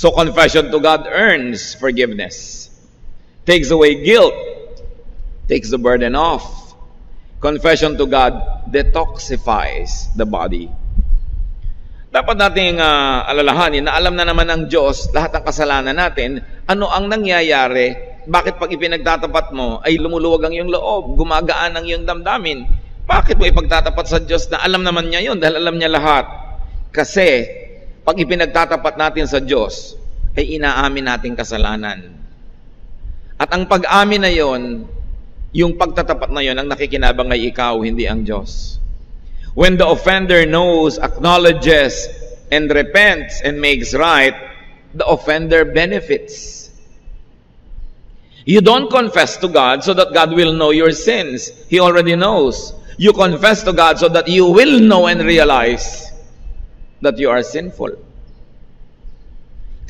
So confession to God earns forgiveness, takes away guilt, takes the burden off. Confession to God detoxifies the body. Dapat nating ah, alalahanin na alam na naman ng Diyos lahat ng kasalanan natin, ano ang nangyayari, bakit pag ipinagtatapat mo ay lumuluwag ang iyong loob, gumagaan ang iyong damdamin. Bakit mo ipagtatapat sa Diyos na alam naman niya yon dahil alam niya lahat? Kasi pag ipinagtatapat natin sa Diyos, ay inaamin nating kasalanan. At ang pag-amin na yon, yung pagtatapat na yon, ang nakikinabang ay ikaw, hindi ang Diyos. When the offender knows, acknowledges, and repents and makes right, the offender benefits. You don't confess to God so that God will know your sins. He already knows. You confess to God so that you will know and realize that you are sinful.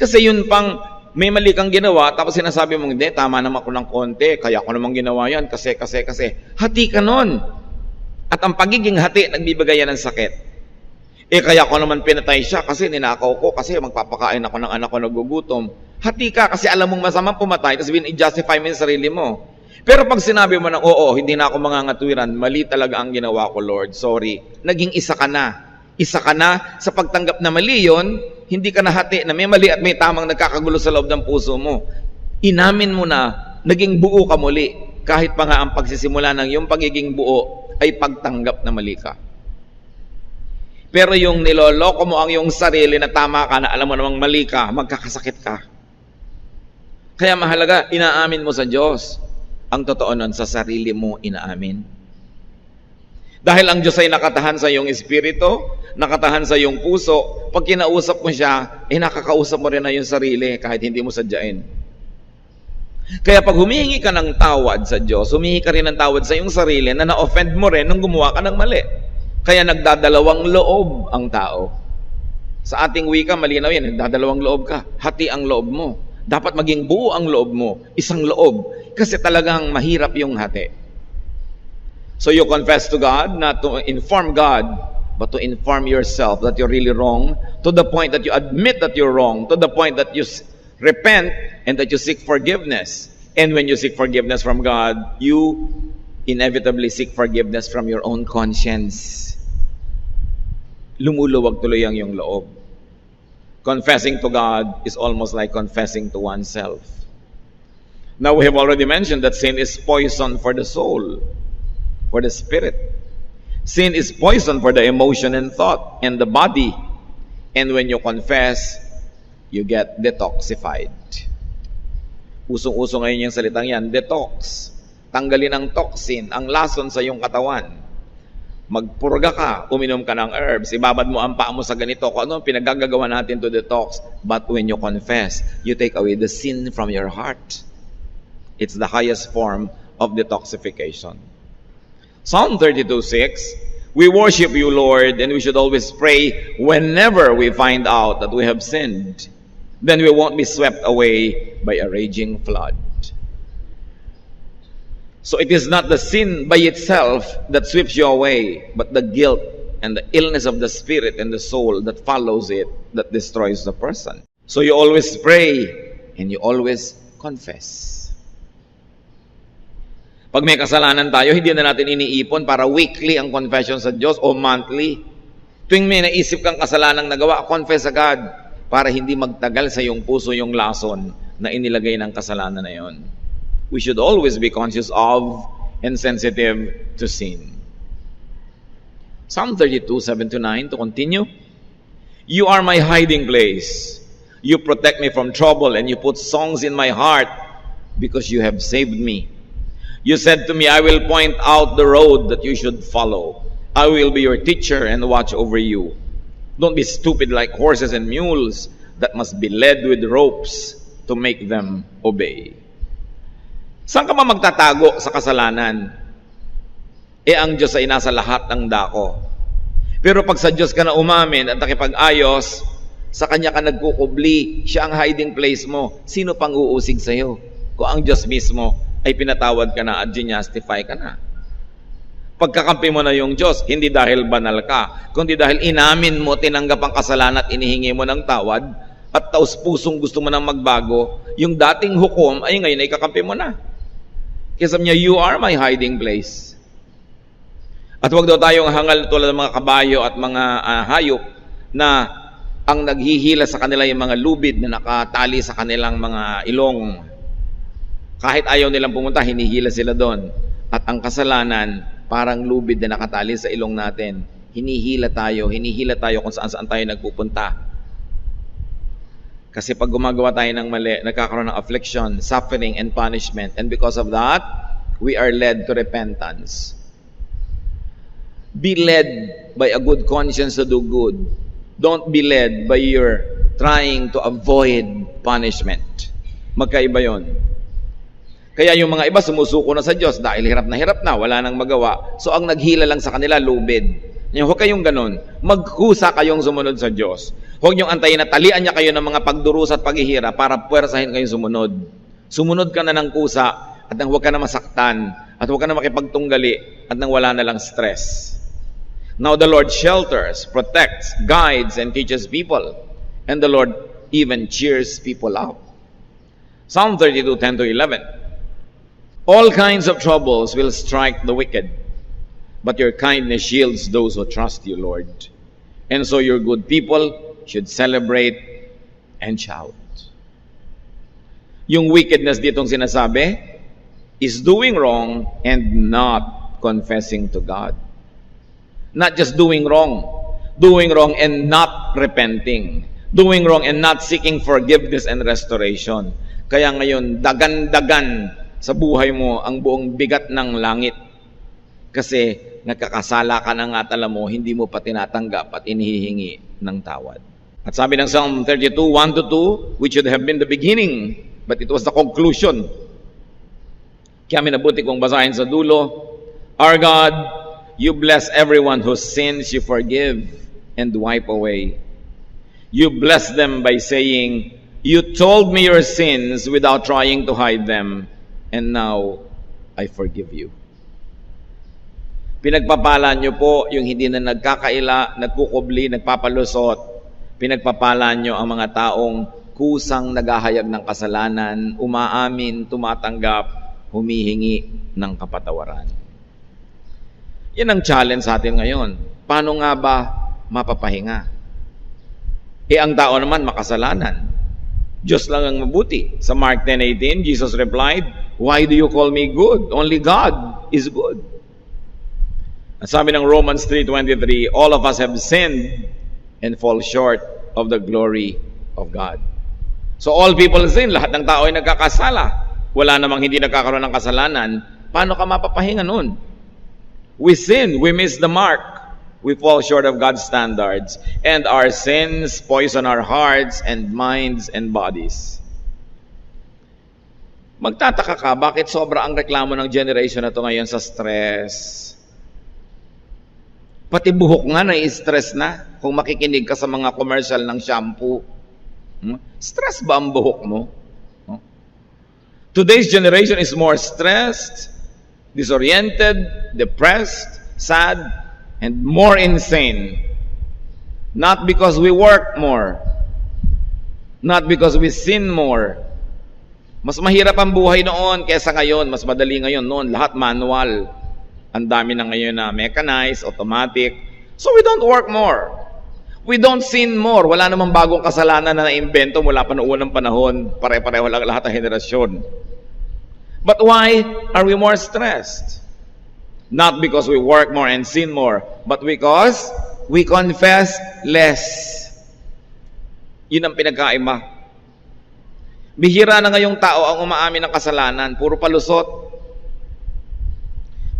Kasi yun pang may mali kang ginawa, tapos sinasabi mong, hindi, tama naman ako ng konti, kaya ako namang ginawa yan, kasi, kasi, kasi. Hati ka nun. At ang pagiging hati, nagbibigay yan ng sakit. Eh, kaya ko naman pinatay siya kasi ninakaw ko, kasi magpapakain ako ng anak ko nagugutom. Hati ka kasi alam mong masamang pumatay, tapos bin-justify mo yung sarili mo. Pero pag sinabi mo na, oo, hindi na ako mangangatuwiran, mali talaga ang ginawa ko, Lord, sorry. Naging isa ka na. Isa ka na sa pagtanggap na mali yon, hindi ka nahati na may mali at may tamang nagkakagulo sa loob ng puso mo. Inamin mo na, naging buo ka muli. Kahit pa nga ang pagsisimula ng iyong pagiging buo ay pagtanggap na mali ka. Pero yung niloloko mo ang iyong sarili na tama ka, na alam mo namang mali ka, magkakasakit ka. Kaya mahalaga, inaamin mo sa Diyos. Ang totoo nun, sa sarili mo inaamin. Dahil ang Diyos ay nakatahan sa iyong espiritu, nakatahan sa iyong puso, pag kinausap mo siya, eh nakakausap mo rin na yung sarili kahit hindi mo sadyain. Kaya pag humihingi ka ng tawad sa Diyos, humihingi ka rin ng tawad sa iyong sarili na na-offend mo rin nung gumawa ka ng mali. Kaya nagdadalawang loob ang tao. Sa ating wika, malinaw yan, nagdadalawang loob ka. Hati ang loob mo. Dapat maging buo ang loob mo, isang loob. Kasi talagang mahirap yung hati. So you confess to God, not to inform God, but to inform yourself that you're really wrong, to the point that you admit that you're wrong, to the point that you repent and that you seek forgiveness. And when you seek forgiveness from God, you inevitably seek forgiveness from your own conscience. Lumuluwag tuloy ang iyong loob. Confessing to God is almost like confessing to oneself. Now we have already mentioned that sin is poison for the soul for the spirit. Sin is poison for the emotion and thought and the body. And when you confess, you get detoxified. Usong-uso ngayon yung salitang yan, detox. Tanggalin ang toxin, ang lason sa iyong katawan. Magpurga ka, uminom ka ng herbs, ibabad mo ang paa mo sa ganito, kung ano pinagagagawa natin to detox. But when you confess, you take away the sin from your heart. It's the highest form of detoxification. Psalm 32 6 We worship you, Lord, and we should always pray whenever we find out that we have sinned. Then we won't be swept away by a raging flood. So it is not the sin by itself that sweeps you away, but the guilt and the illness of the spirit and the soul that follows it that destroys the person. So you always pray and you always confess. Pag may kasalanan tayo, hindi na natin iniipon para weekly ang confession sa Diyos o monthly. Tuwing may naisip kang kasalanang nagawa, confess agad para hindi magtagal sa iyong puso yung lason na inilagay ng kasalanan na yon. We should always be conscious of and sensitive to sin. Psalm 32, 7 to 9, to continue. You are my hiding place. You protect me from trouble and you put songs in my heart because you have saved me. You said to me, I will point out the road that you should follow. I will be your teacher and watch over you. Don't be stupid like horses and mules that must be led with ropes to make them obey. Saan ka ba magtatago sa kasalanan? Eh ang Diyos ay nasa lahat ng dako. Pero pag sa Diyos ka na umamin at nakipag-ayos, sa Kanya ka nagkukubli, siya ang hiding place mo, sino pang uusig sa'yo? Kung ang Diyos mismo ay pinatawad ka na at ginastify ka na. Pagkakampi mo na yung Diyos, hindi dahil banal ka, kundi dahil inamin mo, tinanggap ang kasalanan at inihingi mo ng tawad, at taos pusong gusto mo nang magbago, yung dating hukom ay ngayon ay kakampi mo na. Sabi niya, you are my hiding place. At huwag daw tayong hangal tulad ng mga kabayo at mga ah, hayop na ang naghihila sa kanila yung mga lubid na nakatali sa kanilang mga ilong. Kahit ayaw nilang pumunta, hinihila sila doon. At ang kasalanan, parang lubid na nakatali sa ilong natin. Hinihila tayo, hinihila tayo kung saan saan tayo nagpupunta. Kasi pag gumagawa tayo ng mali, nagkakaroon ng affliction, suffering, and punishment. And because of that, we are led to repentance. Be led by a good conscience to do good. Don't be led by your trying to avoid punishment. Magkaiba yon. Kaya yung mga iba sumusuko na sa Diyos dahil hirap na hirap na, wala nang magawa. So ang naghila lang sa kanila, lubid. Huwag kayong ganun. Magkusa kayong sumunod sa Diyos. Huwag niyong antayin na talian niya kayo ng mga pagdurusa at paghihira para puwersahin kayong sumunod. Sumunod ka na ng kusa at nang huwag ka na masaktan at huwag ka na makipagtunggali at nang wala na lang stress. Now the Lord shelters, protects, guides, and teaches people. And the Lord even cheers people up. Psalm 32, 10 to 11. All kinds of troubles will strike the wicked, but your kindness shields those who trust you, Lord. And so your good people should celebrate and shout. Yung wickedness ditong sinasabi is doing wrong and not confessing to God. Not just doing wrong, doing wrong and not repenting. Doing wrong and not seeking forgiveness and restoration. Kaya ngayon, dagan-dagan sa buhay mo ang buong bigat ng langit. Kasi nagkakasala ka na nga alam mo, hindi mo pa tinatanggap at inihihingi ng tawad. At sabi ng Psalm 32, 1 to 2, which should have been the beginning, but it was the conclusion. Kaya minabuti kong basahin sa dulo, Our God, you bless everyone whose sins you forgive and wipe away. You bless them by saying, You told me your sins without trying to hide them, and now I forgive you. Pinagpapala nyo po yung hindi na nagkakaila, nagkukubli, nagpapalusot. Pinagpapala nyo ang mga taong kusang naghahayag ng kasalanan, umaamin, tumatanggap, humihingi ng kapatawaran. Yan ang challenge sa atin ngayon. Paano nga ba mapapahinga? Eh ang tao naman makasalanan. Diyos lang ang mabuti. Sa Mark 10:18, Jesus replied, Why do you call me good? Only God is good. At sabi ng Romans 3.23, all of us have sinned and fall short of the glory of God. So all people sin, lahat ng tao ay nagkakasala. Wala namang hindi nagkakaroon ng kasalanan. Paano ka mapapahinga nun? We sin, we miss the mark. We fall short of God's standards. And our sins poison our hearts and minds and bodies. Magtataka ka, bakit sobra ang reklamo ng generation na to ngayon sa stress? Pati buhok nga na-stress na kung makikinig ka sa mga commercial ng shampoo. Hmm? Stress ba ang buhok mo? Hmm? Today's generation is more stressed, disoriented, depressed, sad, and more insane. Not because we work more, not because we sin more. Mas mahirap ang buhay noon kaysa ngayon, mas madali ngayon noon, lahat manual. Ang dami na ngayon na mechanized, automatic. So we don't work more. We don't sin more. Wala namang bagong kasalanan na naimbento mula pa noong panahon. Pare-pareho lang lahat ng henerasyon. But why are we more stressed? Not because we work more and sin more, but because we confess less. Yun ang pinagkaiba. Bihira na ngayong tao ang umaamin ng kasalanan. Puro palusot.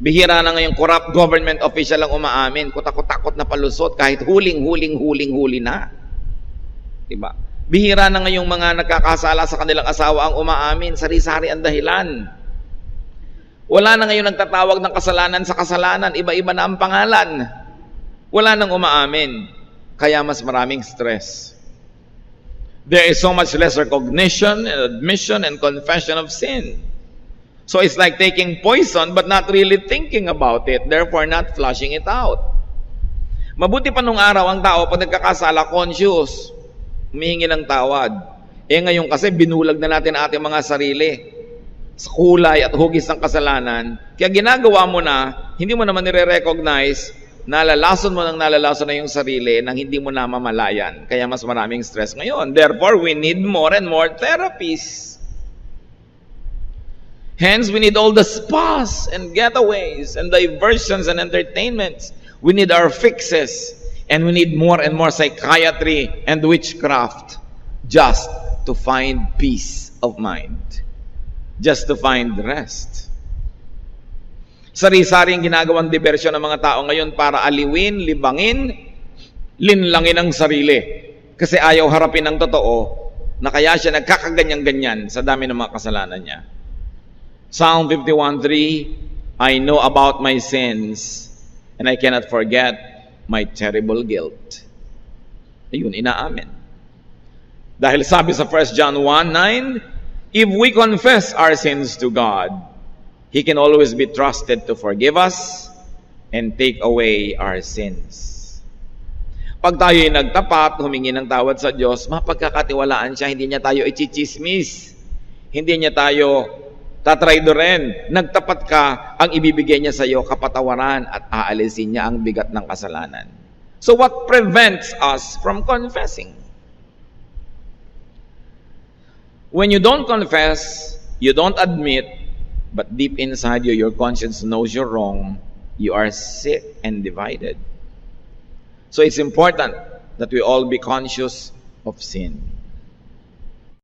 Bihira na ngayong corrupt government official ang umaamin. Kutakot-takot na palusot kahit huling, huling, huling, huli na. Diba? Bihira na ngayong mga nagkakasala sa kanilang asawa ang umaamin. Sari-sari ang dahilan. Wala na ngayon nagtatawag ng kasalanan sa kasalanan. Iba-iba na ang pangalan. Wala nang umaamin. Kaya mas maraming stress. There is so much less recognition and admission and confession of sin. So it's like taking poison but not really thinking about it, therefore not flushing it out. Mabuti pa nung araw ang tao pag nagkakasala conscious. Humihingi ng tawad. Eh ngayon kasi binulag na natin ating mga sarili sa kulay at hugis ng kasalanan. Kaya ginagawa mo na, hindi mo naman nire-recognize, nalalason mo nang nalalason na yung sarili nang hindi mo na mamalayan. Kaya mas maraming stress ngayon. Therefore, we need more and more therapies. Hence, we need all the spas and getaways and diversions and entertainments. We need our fixes. And we need more and more psychiatry and witchcraft just to find peace of mind. Just to find rest. Sari-saring ginagawang diversyon ng mga tao ngayon para aliwin, libangin, linlangin ang sarili. Kasi ayaw harapin ng totoo na kaya siya nagkakaganyan-ganyan sa dami ng mga kasalanan niya. Psalm 51.3, I know about my sins and I cannot forget my terrible guilt. Ayun, inaamin. Dahil sabi sa 1 John 1.9, If we confess our sins to God, He can always be trusted to forgive us and take away our sins. Pag tayo'y nagtapat, humingi ng tawad sa Diyos, mapagkakatiwalaan siya, hindi niya tayo ichismis. Hindi niya tayo tatraydoren. Nagtapat ka, ang ibibigay niya sa iyo kapatawaran at aalisin niya ang bigat ng kasalanan. So what prevents us from confessing? When you don't confess, you don't admit, but deep inside you, your conscience knows you're wrong, you are sick and divided. So it's important that we all be conscious of sin.